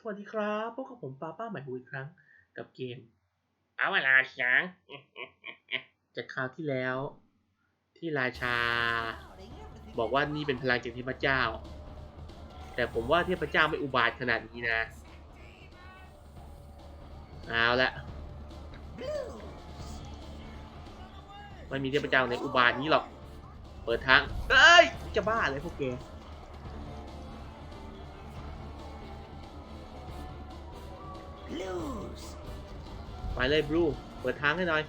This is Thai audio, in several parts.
สวัสดีครับพบกับผมป้าป้าใหม่อีกครั้งกับเกมเอาเวลาช้างจากคราวที่แล้ว ที่ราชา บอกว่านี่เป็นพลังจากเทพเจ้า แต่ผมว่าเทพเจ้าไม่อุบาทขนาดนี้นะเอาละไม่มีเทพเจ้าในอุบาทนี้หรอก เปิดทางเอ้ยจะบ้าเลยพวกแก ไปเลยบลูเปิดทางให้หน่อย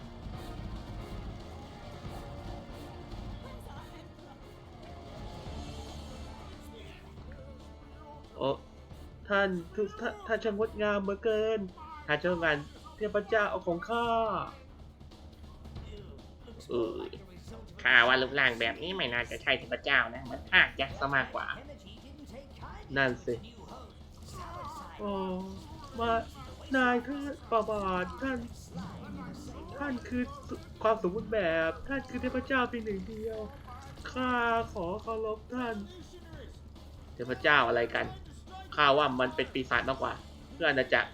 โอ้ท่านทุกท่านท่านช่างงดงามเหลือเกินท่านช่างงานเทพเจ้าเอาของข้า เออข่าว่ารูปร่างแบบนี้ไม่น่าจะใช่เทพเจ้านะมันทากยักษ์ซะมากกว่า นั่นสิโอ้มา นายคือปาบาทท่าน ท่านคือสุความสมบูรณ์แบบ ท่านคือเทพเจ้าเพียงหนึ่งเดียว ข้าขอเคารพท่าน เทพเจ้าอะไรกัน ข้าว่ามันเป็นปีศาจมากกว่า เพื่ออาณาจักร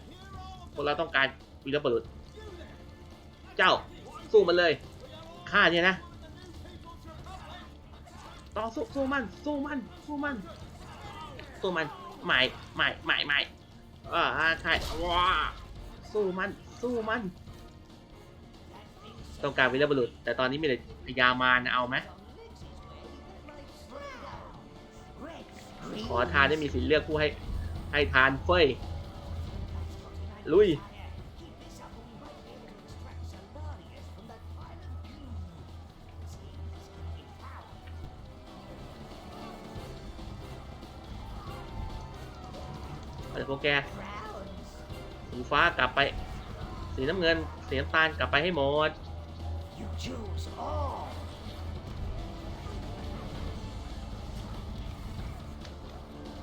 พวกเราต้องการวีรบุรุษ เจ้าสู้มันเลย ข้าเนี่ยนะต่อสู้สู้มัน สู้มัน สู้มัน สู้มัน ไม่ ไม่ ไม่ ไม่ อ่าใช่ว้าสู้มัน สู้มัน ต้องการวีรบุรุษ แต่ตอนนี้มีแต่พยามารนเอาไหมขอทานได้มีสิทธิ์เลือกผู้ให้ให้ทานเฟ้ยลุย เอาเดี๋ยพวกแกสีฟ้ากลับไป สีน้ำเงินสีน้ำตาลกลับไปให้หมด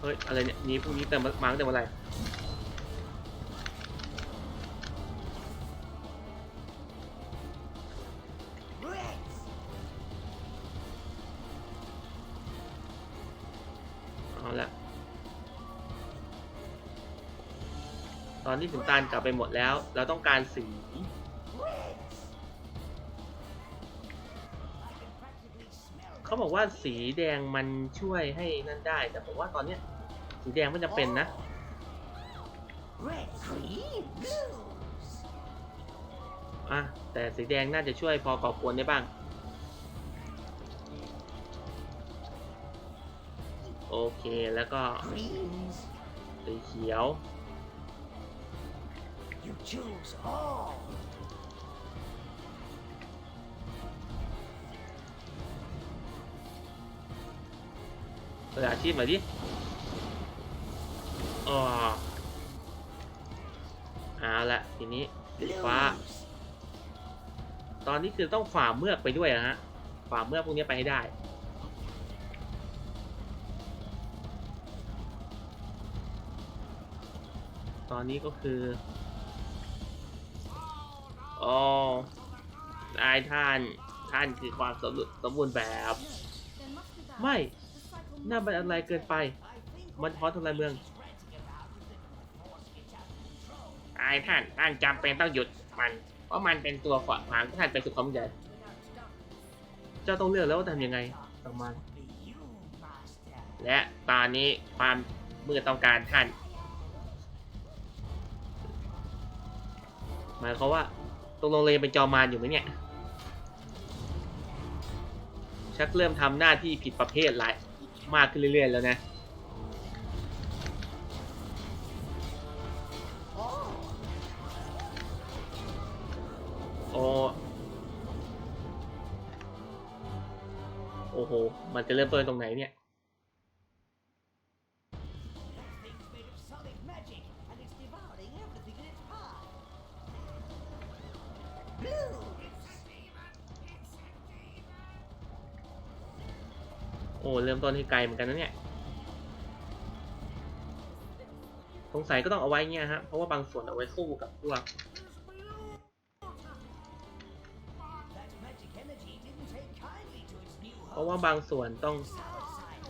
เฮ้ยอะไรเนี่ยนี้พวกนี้เติมมาตั้งแต่เมื่อไหร่ ตอนนี้ถึงตาลกลับไปหมดแล้ว เราต้องการสี เขาบอกว่าสีแดงมันช่วยให้นั่นได้ แต่ผมว่าตอนเนี้ยสีแดงไม่จำเป็นนะ อะ แต่สีแดงน่าจะช่วยพอก่อกวนได้บ้าง โอเคแล้วก็สีเขียว You choose all. เปิดอาชีพมาดิอ๋อเอาละทีนี้สีฟ้า Blues. ตอนนี้คือต้องฝ่าเมือกไปด้วยนะฮะ ฝ่าเมือกพวกนี้ไปให้ได้ ตอนนี้ก็คือ อ๋อนายท่านท่านคือความสมบูรณ์สมบูรณ์แบบ ไม่น่าเป็นอะไรเกินไป มันท้อทำลายเมืองตายท่านท่านจำเป็นต้องหยุดมัน เพราะมันเป็นตัวขวางทางท่านไปสู่ความใหญ่เจ้าต้องเลือกแล้วว่าทำยังไงประมาณ You, master. และตอนนี้ความมืดต้องการท่านหมายความว่า ตกลงเลยเป็นจอมารอยู่ไหมเนี่ย ชักเริ่มทำหน้าที่ผิดประเภทหลายมากขึ้นเรื่อยๆแล้วนะ โอ้โอ้โห มันจะเริ่มต้นตรงไหนเนี่ย โอ้เริ่มต้นให้ไกลเหมือนกันนะเนี่ยสงสัยก็ต้องเอาไว้เงี้ยฮะ เพราะว่าบางส่วนเอาไว้สู้กับพวกเพราะว่าบางส่วนต้อง South side.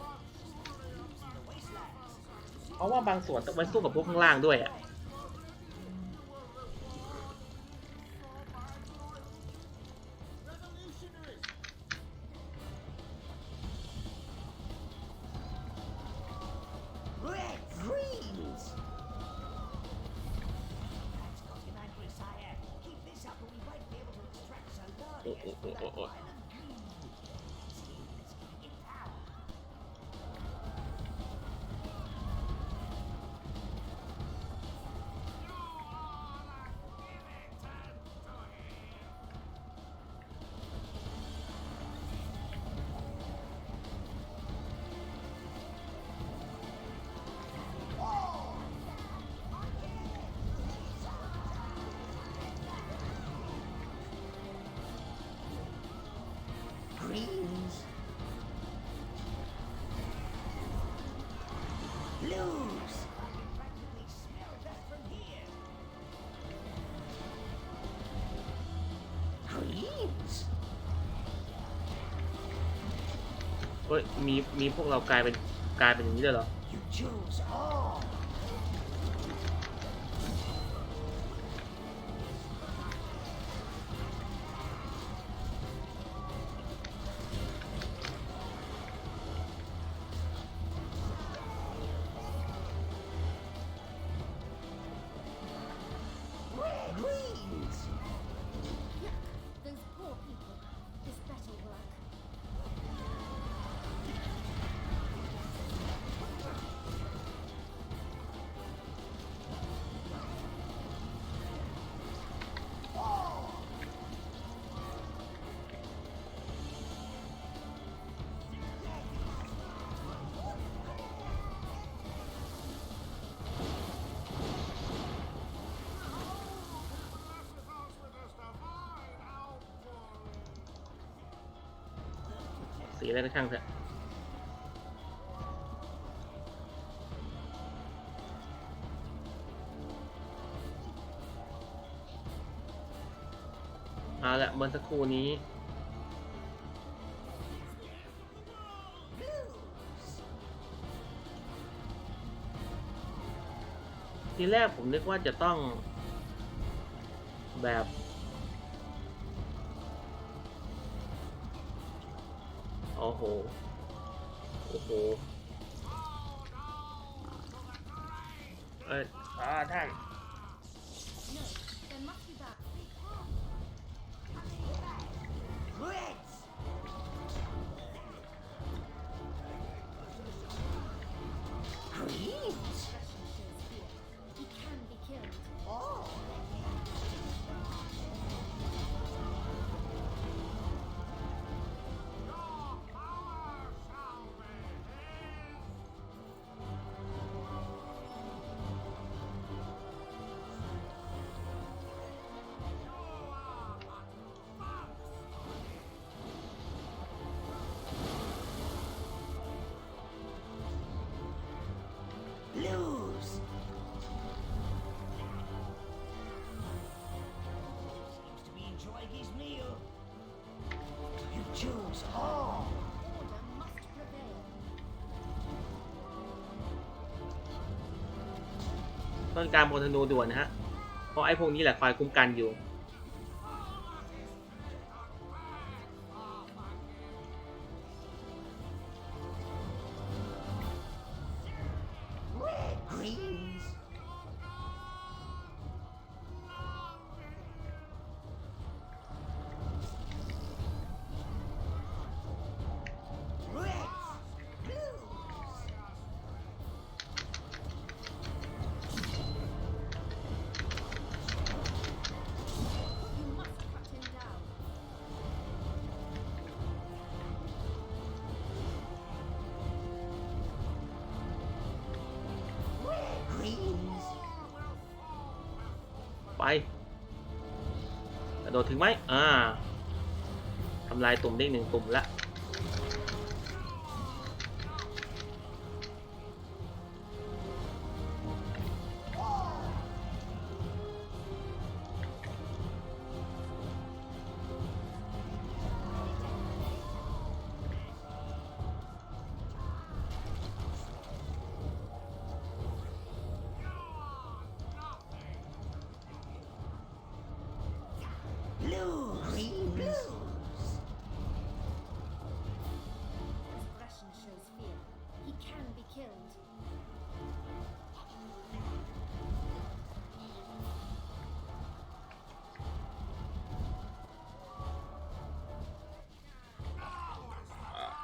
The wastelands. ราะว่าบางส่วนต้องไปสู้กับพวกข้างล่างด้วยอะ 我我我我。Blues. I can practically smell that from here. Greens. เฮ้ยมีมีพวกเรากลายเป็นกลายเป็นอย่างนี้เลยเหรอ You choose all. สีอะไรก็ช่างเถอะเอาละเมื่อสักครู่นี้ ทีแรกผมนึกว่าจะต้องแบบ อ้โห โอ้โหเอ้ยอ๋อท่าน all. Order must prevail. ต้องการโมธนูด่วนนะฮะ เพราะไอ้พวกนี้แหละคอยคุ้มกันอยู่ ระโดดถึงไหมอ่าทำลายตุ่มได้หนึ่งตุ่มละ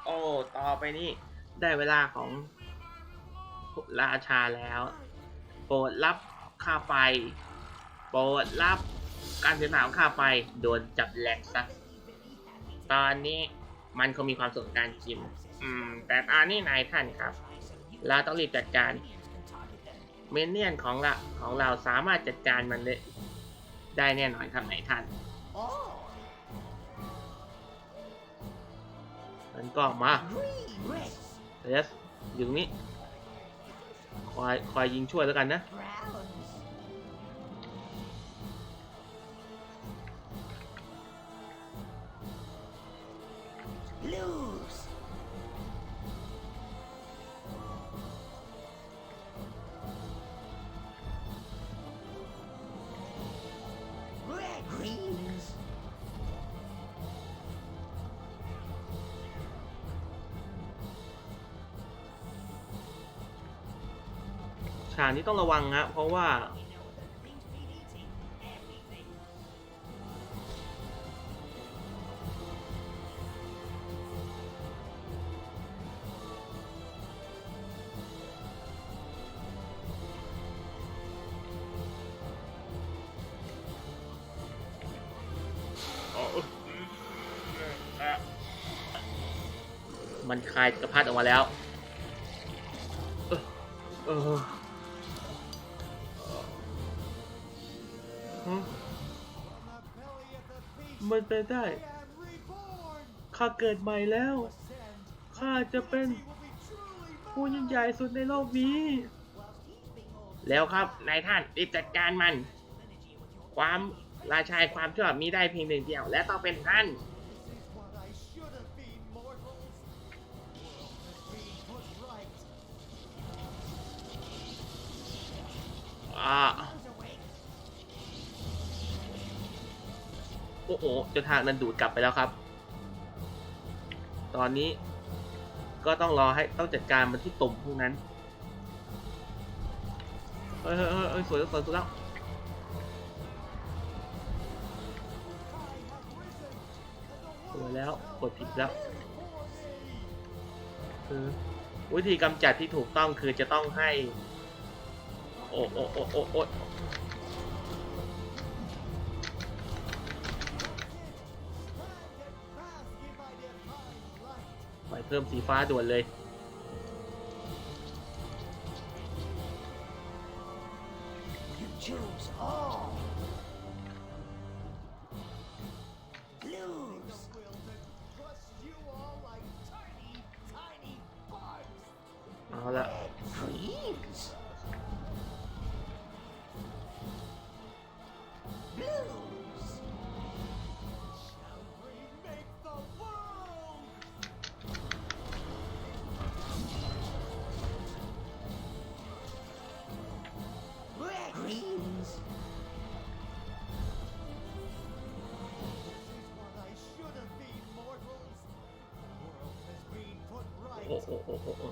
โอ้ ต่อไปนี่ได้เวลาของราชาแล้ว โปรดรับค่าไฟ โปรดรับ การเดินทางของค่าไฟโดนจับแหลกซะตอนนี้มันคงมีความสุขการกิน อืม แต่ตอนนี้นายท่านครับ เราต้องรีบจัดการ เมนเนี่ยนของเราของเราสามารถจัดการมันได้ได้แน่นอนครับนายท่าน มันก็มาเอสอยู่ตรงนี้คอยคอยยิงช่วยแล้วกันนะ brown. Blues. Red, greens. ฉากนี้ต้องระวังนะเพราะว่าายจักรพรรดิออกมาแล้วเออมันเป็นได้ ข้าเกิดใหม่แล้ว ข้าจะเป็นผู้ยิ่งใหญ่สุดในโลกนี้ แล้วครับนายท่านรีบจัดการมัน ความราชายความชั่วมีได้เพียงหนึ่งเดียว และต้องเป็นท่าน อ่าโอ้โหเจ้าทางนั้นดูดกลับไปแล้วครับ ตอนนี้ก็ต้องรอให้ต้องจัดการมันที่ตุ่มพวกนั้น เฮ้ยเฮ้ยเฮ้ยเฮ้ยสวยแล้วสวยสวยแล้วสวยแล้วกดผิดแล้วคือวิธีกำจัดที่ถูกต้องคือจะต้องให้ โอ้โอ้โอ้โอ้โอ้ไปเพิ่มสีฟ้าด่วนเลย โอ้โอ้โอ้โอ้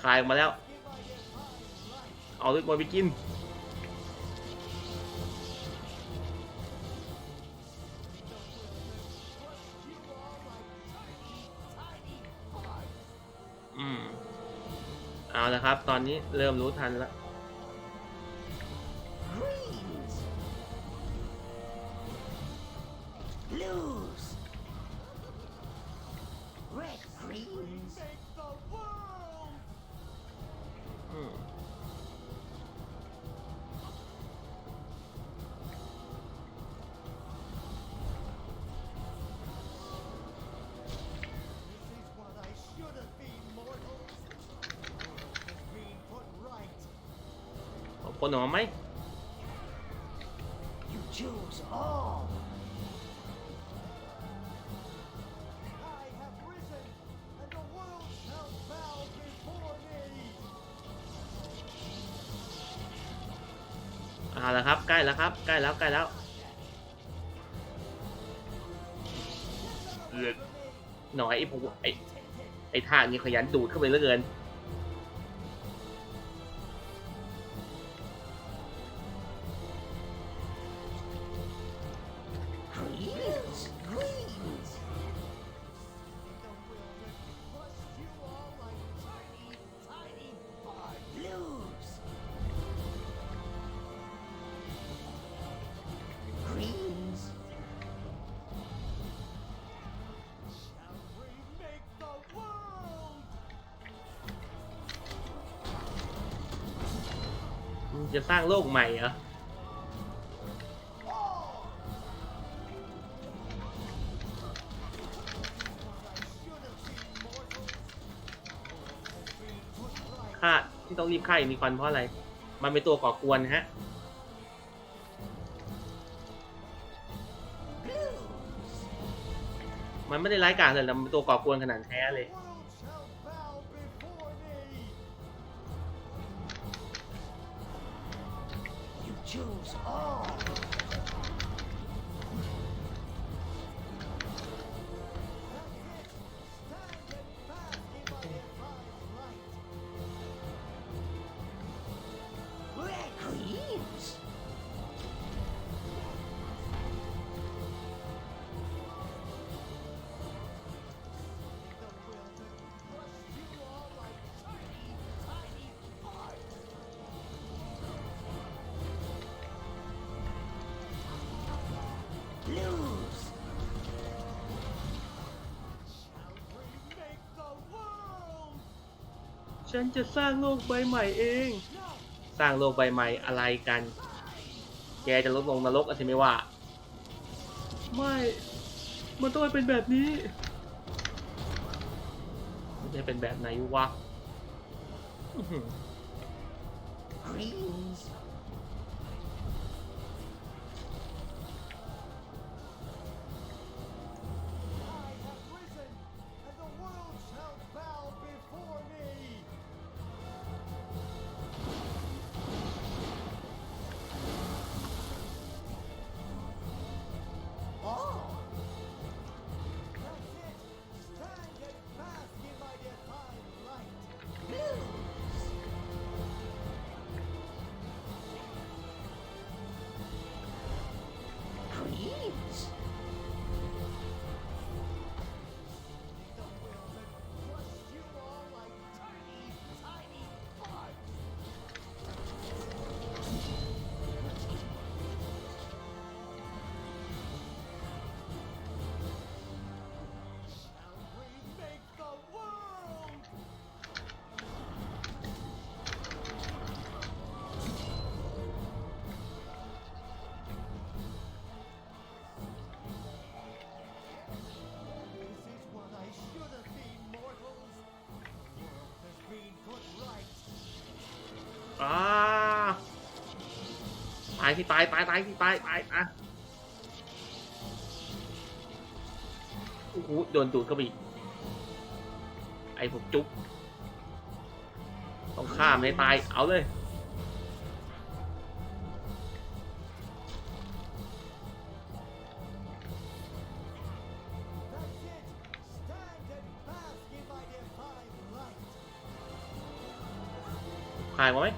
คลายออกมาแล้ว เอาลูกบอลไปกิน ครับ ตอนนี้เริ่มรู้ทันแล้ว You choose all. เอาละครับใกล้แล้วครับใกล้แล้วใกล้แล้วหน่อยไอ้ผมไอ้ไอ้ท่านี้ขยันดูดเข้าไปเหลือเกิน จะสร้างโลกใหม่เหรอค่าที่ต้องรีบฆ่าอีกมีควันเพราะอะไร มันเป็นตัวก่อกวนฮะมันไม่ได้ร้ายกาจเลยแต่มันเป็นตัวก่อกวนขนาดแท้เลย choose all. ฉันจะสร้างโลกใบใหม่เอง สร้างโลกใบใหม่อะไรกัน แกจะลดลงนรกอะใช่ไหมว่า ไม่ มันต้องเป็นแบบนี้ มันจะเป็นแบบไหนวะอื้ายที่ตายตายตายที่ตายตายอะโอ้โหโดนดูดเข้าไปอีกไอ้พวกจุ๊บต้องข้ามให้ตายเอาเลยผ่านมาไหม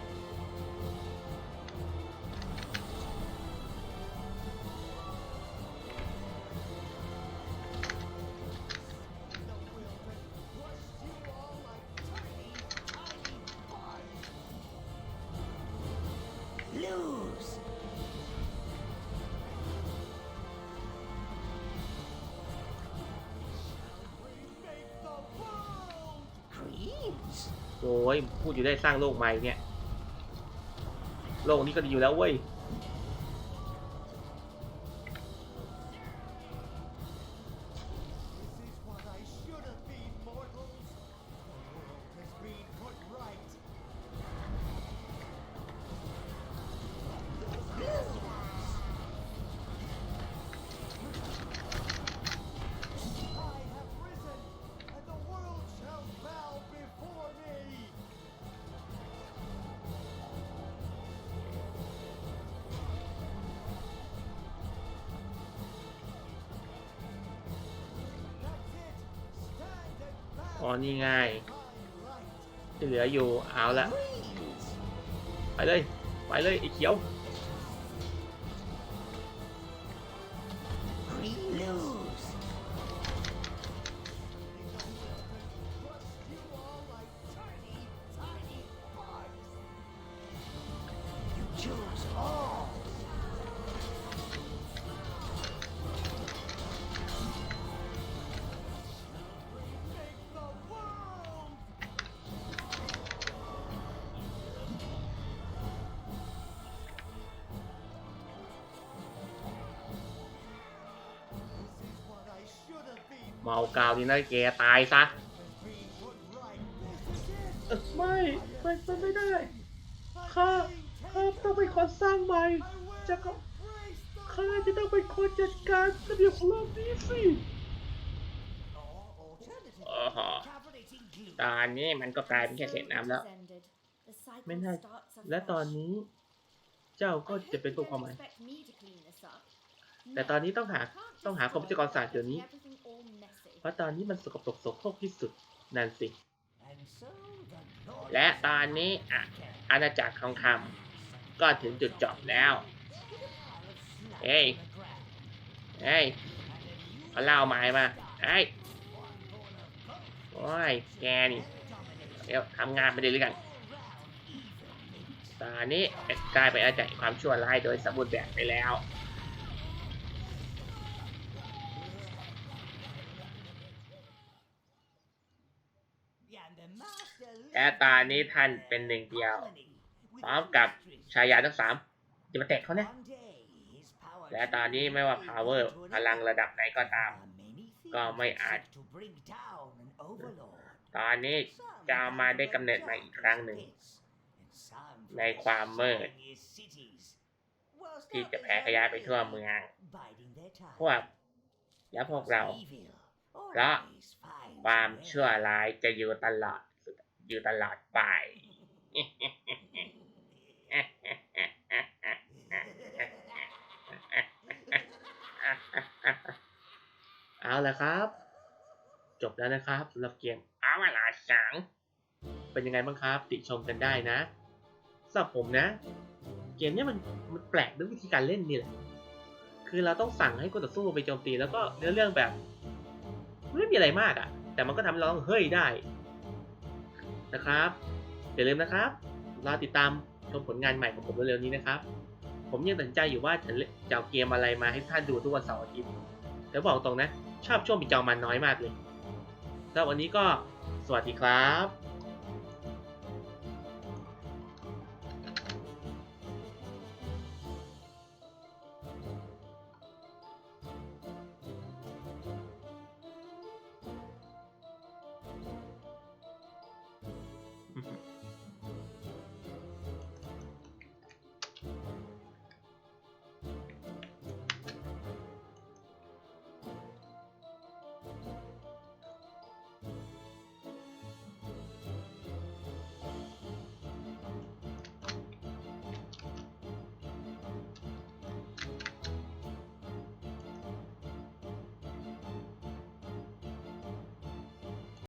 โอ้ยพูดอยู่ได้สร้างโลกใหม่เนี่ย โลกนี้ก็ดีอยู่แล้วเว้ย อ๋อ นี่ง่ายที่เหลืออยู่เอาละ ไปเลย ไปเลยไอ้เขียว กาวนี่นะแกตายซะไม่ไม่ไม่ไม่ได้ข้าข้าต้องเป็นคนสร้างใหม่จะก็ข้าจะต้องเป็นคนจัดการระเบียบของโลกนี้สิโอ้โหตอนนี้มันก็กลายเป็นแค่เศษน้ำแล้ว ไม่น่าและตอนนี้ เจ้าก็จะเป็นตัวความหมายแต่ตอนนี้ต้องหาต้องหาคอมพิวเตอร์กรศาสตร์เดี๋ยวนี้ เพราะตอนนี้มันสกปรกโสโครกที่สุดนั่นสิ และตอนนี้อะอาณาจักรทองคำก็ถึงจุดจบแล้วเฮ้ยเฮ้ยเอาเหล่าไม้มาเฮ้ยโอ้ยแกนี่เดี๋ยวทำงานไม่ได้หรือกันตอนนี้กลายเป็นอาณาจักรแห่งความชั่วร้ายโดยสมบูรณ์แบบไปแล้ว และตอนนี้ท่านเป็นหนึ่งเดียว พร้อมกับชายาทั้งสามจะมาแตะเขาเนี่ยและตอนนี้ไม่ว่า power พลังระดับไหนก็ตาม ก็ไม่อาจ ตอนนี้จะเอามาได้กำเนิดใหม่อีกครั้งหนึ่ง ในความมืด ที่จะแผ่ขยายไปทั่วเมือง พวก และพวกเรา เพราะความชั่วร้ายจะอยู่ตลอด อยู่ตลอดไป เอาละครับ จบแล้วนะครับสำหรับเกมเอาเวลาสังเป็นยังไงบ้างครับ ติชมกันได้นะสำหรับผมนะ เกมเนี้ยมันมันแปลกด้วยวิธีการเล่นนี่แหละคือเราต้องสั่งให้คู่ต่อสู้ไปโจมตีแล้วก็เนื้อเรื่องแบบ ไม่มีอะไรมากอะ่ะ แต่มันก็ทำให้เราต้องเฮ้ยได้ นะครับอย่าลืมนะครับรอติดตามชมผลงานใหม่ของผมเร็วๆนี้นะครับ ผมยังตัดสินใจอยู่ว่าจะเล่นจะเอาเกมอะไรมาให้ท่านดูทุกวันเสาร์อาทิตย์แต่บอกตรงนะ ชอบช่วงปิดจอมันน้อยมากเลยสำหรับวันนี้ก็สวัสดีครับ